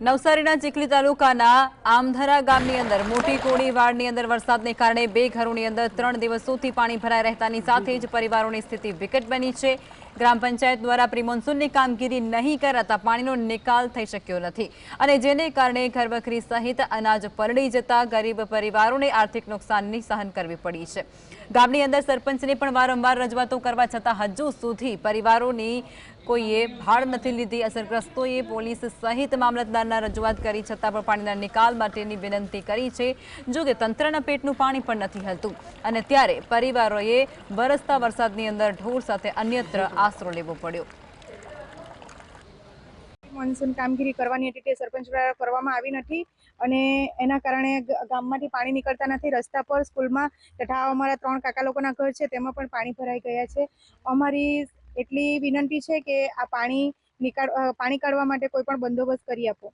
નવસારીના ચીખલી તાલુકાના આમધરા ગામની અંદર મોટી કોળી વાડની અંદર વરસાદને કારણે બે ઘરોની અંદર ત્રણ દિવસોથી પાણી ભરાઈ રહેતાની સાથે જ પરિવારોની સ્થિતિ વિકટ બની છે. ગ્રામ પંચાયત દ્વારા પ્રિમોન્સૂનની કામગીરી નહીં કરાતા પાણીનો નિકાલ થઈ શક્યો નથી. અને જેને કારણે ઘરવખરી સહિત અનાજ પલળી જતા ગરીબ પરિવારોને આર્થિક નુકસાનની સહન કરવી પડી છે. ગામની અંદર સરપંચને પણ વારંવાર રજૂઆતો કરવા છતાં હજુ સુધી પરિવારોની કોઈએ ભાડ નથી લીધી. અસરગ્રસ્તોએ પોલીસ સહિત મામલતદારના રજૂઆત કરી છતાં પણ પાણીના નિકાલ માટેની વિનંતી કરી છે. જો કે તંત્રના પેટનું પાણી પણ નથી હલતું. અને ત્યારે પરિવારોએ વરસતા વરસાદની અંદર ઢોર સાથે અન્યત્ર આશરો લેવો પડ્યો. મોન્સૂન કામગીરી કરવાની હતી તે સરપંચ દ્વારા કરવામાં આવી નથી અને એના કારણે ગામમાંથી પાણી નીકળતા નથી. રસ્તા પર, સ્કૂલમાં તથા અમારા ત્રણ કાકા લોકોના ઘર છે તેમાં પણ પાણી ભરાઈ ગયા છે. અમારી એટલી વિનંતી છે કે આ પાણી નિકાળ પાણી કાઢવા માટે કોઈ પણ બંદોબસ્ત કરી આપો.